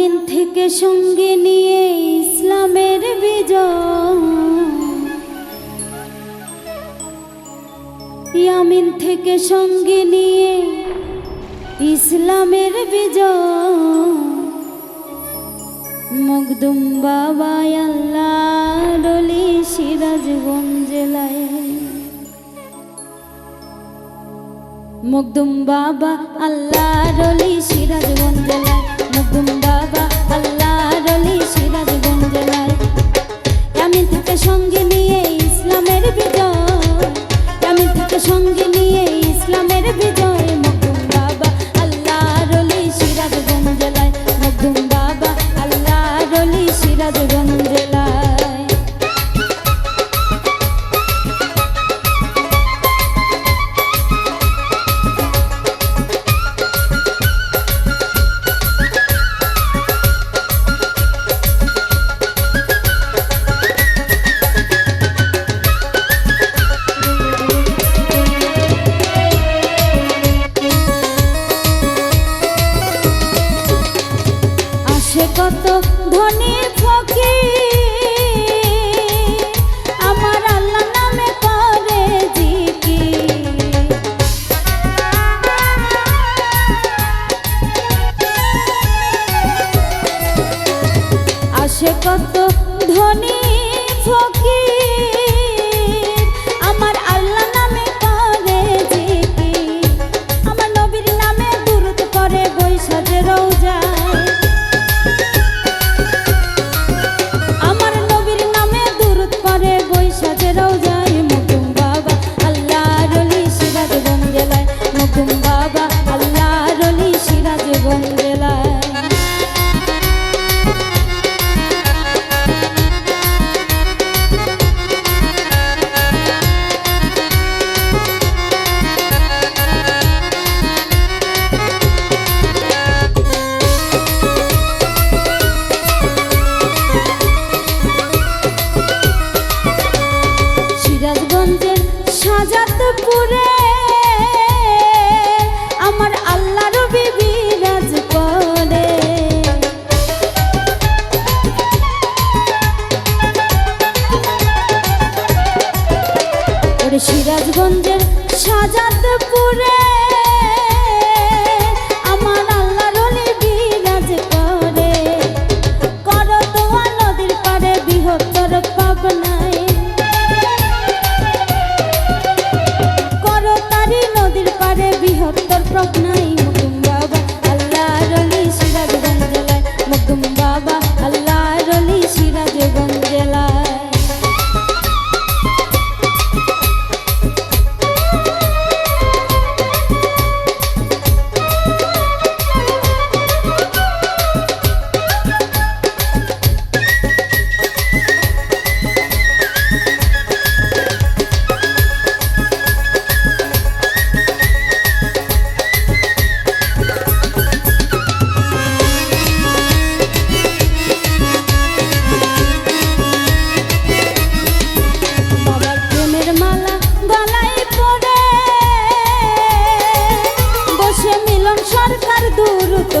ইয়ামিন থেকে সঙ্গে নিয়ে ইসলামের বিজয়। ইয়ামিন থেকে সঙ্গে নিয়ে ইসলামের বিজয়। মকদুম বাবা আল্লাহ রলি সিরাজগঞ্জ জেলায়। মকদুম বাবা আল্লাহ রলি সিরাজগঞ্জ জেলায়। সঙ্গে নিয়ে ইসলামের বিজয়। কত সাজাদপুরে আমার আল্লাহর বিবি রাজ করে সিরাজগঞ্জের সাজাদপুরে বাবা